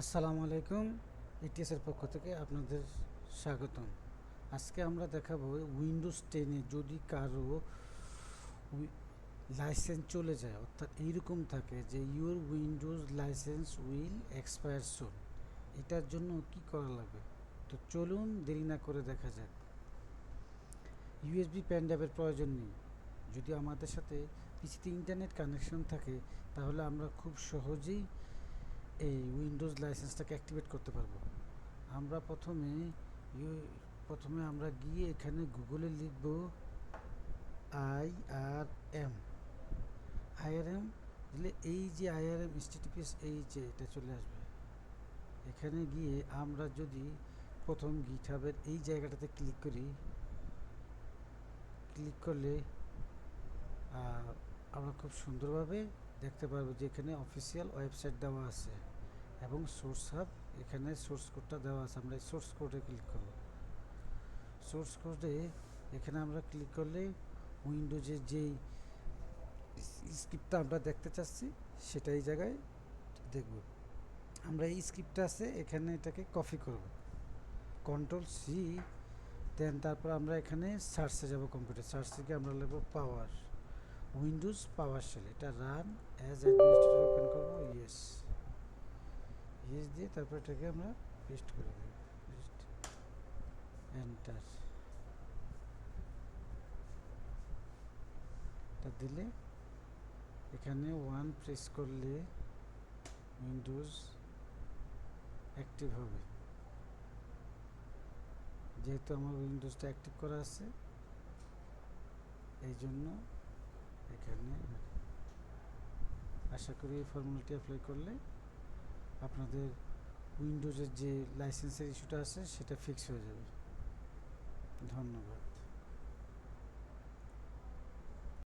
আসসালামু আলাইকুম ইটিএসের পক্ষ থেকে আপনাদের স্বাগতম। আজকে আমরা দেখাবো উইন্ডোজ টেনে যদি কারও লাইসেন্স চলে যায়, অর্থাৎ এইরকম থাকে যে your windows license will expire soon এটার জন্য কি করা লাগবে? তো চলুন দেরি না করে দেখা যাক। ইউএসবি প্যান ড্রাইভের প্রয়োজন নেই। যদি আমাদের সাথে পিসিতে ইন্টারনেট কানেকশন থাকে, তাহলে আমরা খুব সহজেই এই উইন্ডোজ লাইসেন্সটাকে অ্যাক্টিভেট করতে পারব। আমরা প্রথমে প্রথমে আমরা গিয়ে এখানে গুগলে লিখব আই আর এম আইআরএম দিলে এই যে আইআরএম এইচটিটিপিএস এই যে এটা চলে আসবে। এখানে গিয়ে আমরা যদি প্রথম গিটহাবের এই জায়গাটাতে ক্লিক করি ক্লিক করলে আমরা খুব সুন্দরভাবে দেখতে পারব যে এখানে অফিসিয়াল ওয়েবসাইট দেওয়া আছে। এবং সোর্স হাব এখানে সোর্স কোডটা দেওয়া আছে। আমরা সোর্স কোডে ক্লিক করব। সোর্স কোডে এখানে আমরা ক্লিক করলে উইন্ডোজের যেই স্ক্রিপ্টটা আমরা দেখতে চাচ্ছি, সেটা এই জায়গায় দেখব। আমরা এই স্ক্রিপ্টটা আছে, এখানে এটাকে কপি করব। কন্ট্রোল সি দেন তারপর আমরা এখানে সার্চে যাব কম্পিউটার সার্চ থেকে আমরা লিখব পাওয়ার উইন্ডোজ পাওয়ার শেল এটা রান অ্যাজ অ্যাডমিনিস্ট্রেটর ওপেন করব ইয়েস দিয়ে তারপর এটাকে আমরা পেস্ট করে দেব। এন্টার দিলে এখানে ওয়ান প্রেস করলে উইন্ডোজ অ্যাক্টিভ হবে। যেহেতু আমার উইন্ডোজটা অ্যাক্টিভ করা আছে এই জন্য এখানে আশা করি এই ফর্মুলাটি অ্যাপ্লাই করলে আপনাদের উইন্ডোজের যে লাইসেন্সের ইস্যুটা আছে সেটা ফিক্স হয়ে যাবে। ধন্যবাদ।